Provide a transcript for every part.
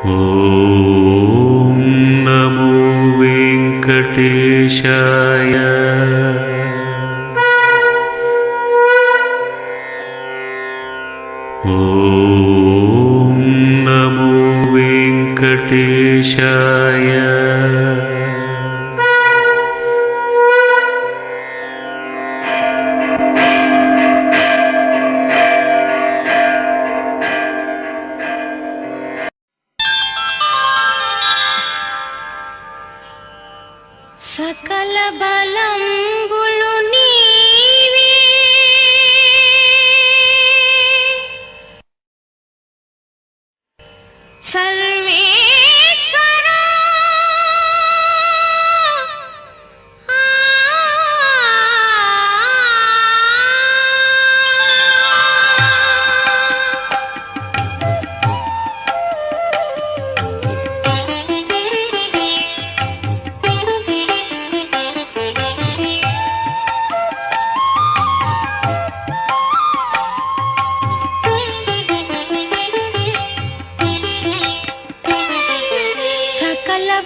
ॐ नमो वेङ्कटेशाय। ॐ नमो वेङ्कटेशाय बल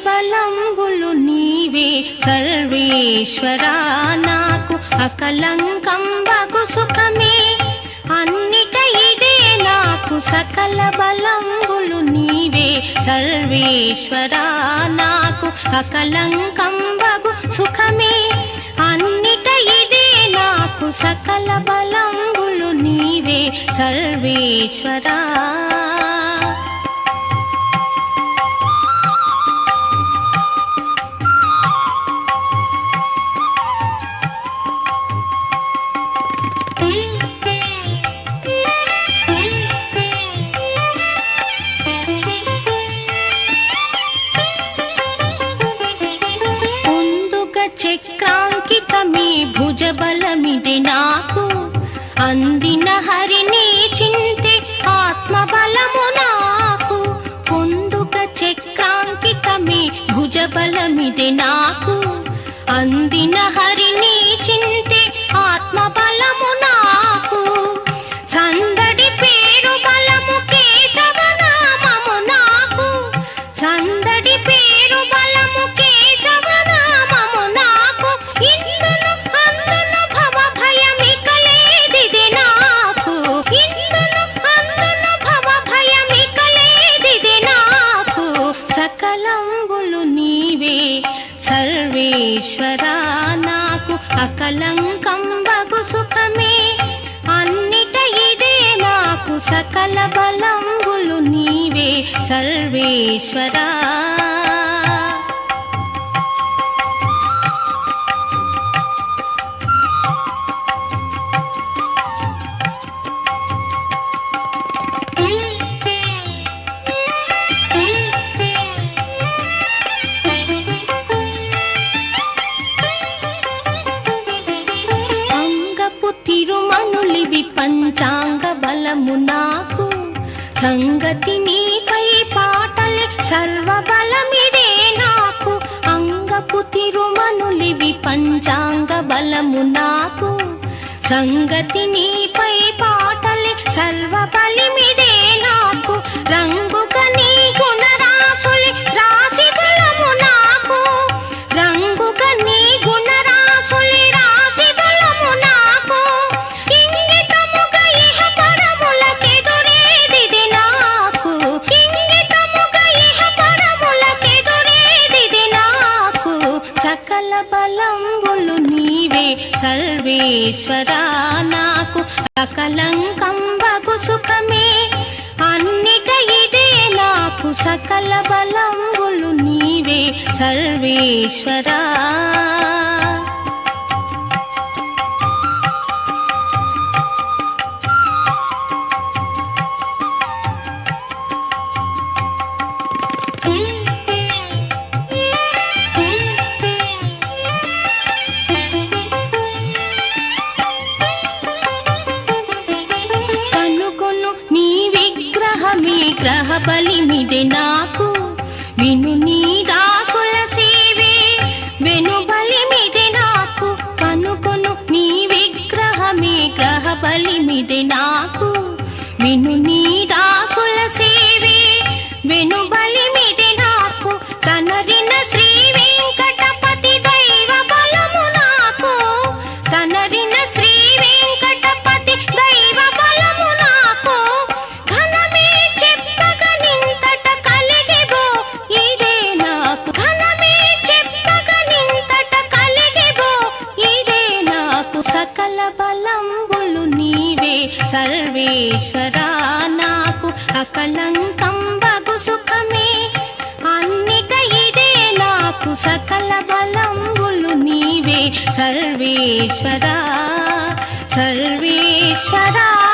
బలంబులు నీవే. సర్వేశ్వరా నాకు అకలంకంబకు సుఖమే. అన్నిట ఇదే నాకు సకల బలంబులు నీవే. సర్వేశ్వరా నాకు అకలంకంబకు సుఖమే. అన్నిట ఇదే నాకు సకల బలంబులు నీవే. సర్వేశ్వరా. చక్రాంకితమీ భుజబలమిది నాకు. అందిన హరిని చింతే ఆత్మబలము నాకు. ముందుగా చక్రాంకితమీ భుజబలమిది నాకు. అందిన హరిని సర్వేశ్వరా నాకు అకలంకం బగు సుఖమే. అన్నిట ఇదే నాకు సకల బలంబులు నీవే సర్వేశ్వరా. పంచాంగ బలము నాకు. సంగతి నీపై పాటలే సర్వ బలమిదే నాకు. అంగపు తిరుమనులివి పంచాంగ బలము నాకు. సంగతి నీపై పాటలే సర్వ బలిమిదే నాకు. రంగుక సర్వేశ్వరా నాకు సకలంకం బగు సుఖమే అన్నిట ఇదే నాకు సకల బలంబులు నీవే సర్వేశ్వరా. విను నీ దాసుల సేవే వెను బలిమిది నాకు కనుకొను నీ విగ్రహమే గ్రహ బలిమిది నాకు. విను నీ దా సర్వేశ్వరా నాకు అకళంకం బగు సుఖమే. అన్నిట ఇదే నాకు సకల బలంబులు నీవే. సర్వేశ్వరా సర్వేశ్వరా.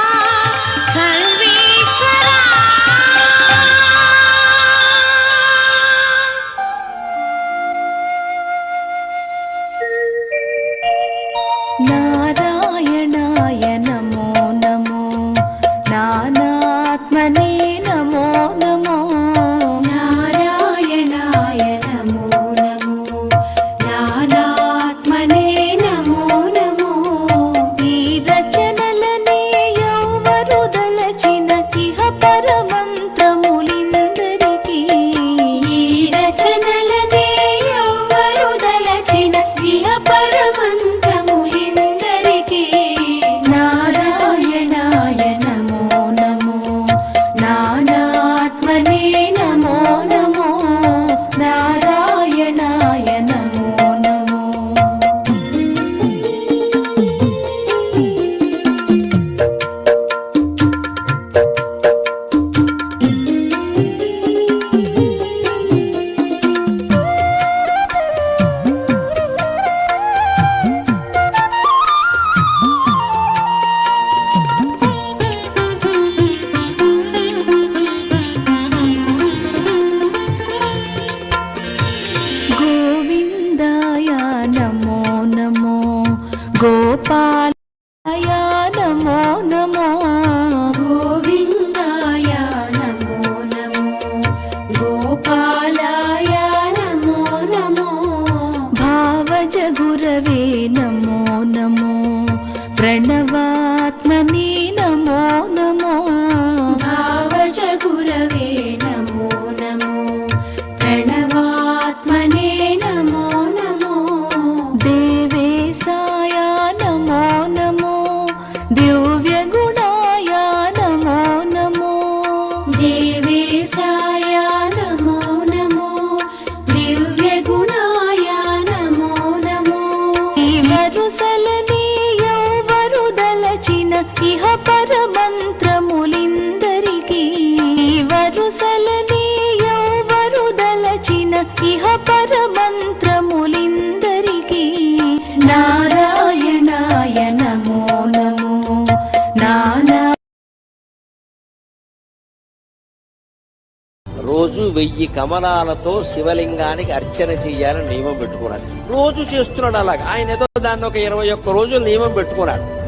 రోజు వెయ్యి కమలాలతో శివలింగానికి అర్చన చేయాలని నియమం పెట్టుకున్నాడు. రోజు చేస్తున్నాడు అలాగా. ఆయన ఏదో దాన్ని ఒక ఇరవై ఒక్క రోజులు నియమం పెట్టుకున్నాడు.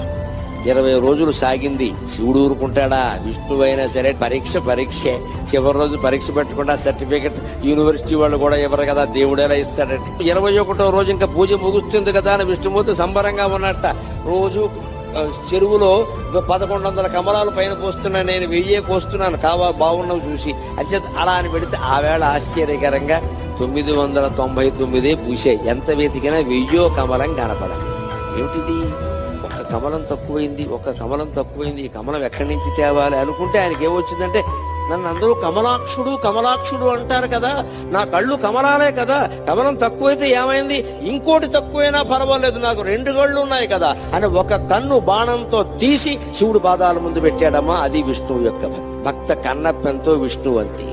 ఇరవై రోజులు సాగింది. శివుడు ఊరుకుంటాడా? విష్ణువు అయినా సరే పరీక్ష పరీక్షే. చివరి రోజు పరీక్ష పెట్టకుండా సర్టిఫికెట్ యూనివర్సిటీ వాళ్ళు కూడా ఇవ్వరు కదా దేవుడేలా ఇస్తాడంటే. ఇరవై ఒకటో రోజు ఇంకా పూజ ముగుస్తుంది కదా అని విష్ణుమూర్తి సంబరంగా ఉన్నట్ట. రోజు చెరువులో పదకొండు వందల కమలాల పైన పోస్తున్నా నేను వెయ్యే కోస్తున్నాను. కావా బాగున్నావు చూసి. అంచేత అలా అని పెడితే ఆ వేళ ఆశ్చర్యకరంగా తొమ్మిది వందల తొంభై తొమ్మిదే పూసాయి ఎంత వెతికినా వెయ్యో కమలం కనపడాలి ఏమిటిది? ఒక కమలం తక్కువైంది ఒక కమలం తక్కువైంది. ఈ కమలం ఎక్కడి నుంచి తేవాలి? అనుకుంటే ఆయనకి ఏమొచ్చిందంటే నన్ను అందరూ కమలాక్షుడు కమలాక్షుడు అంటారు కదా. నా కళ్ళు కమలాలే కదా. కమలం తక్కువైతే ఏమైంది? ఇంకోటి తక్కువైనా పర్వాలేదు. నాకు రెండు కళ్ళు ఉన్నాయి కదా. అని ఒక కన్ను బాణంతో తీసి శివుడు బాధాల ముందు పెట్టాడమ్మా. అది విష్ణువు యొక్క భక్త కన్నప్పెంతో విష్ణువంతి.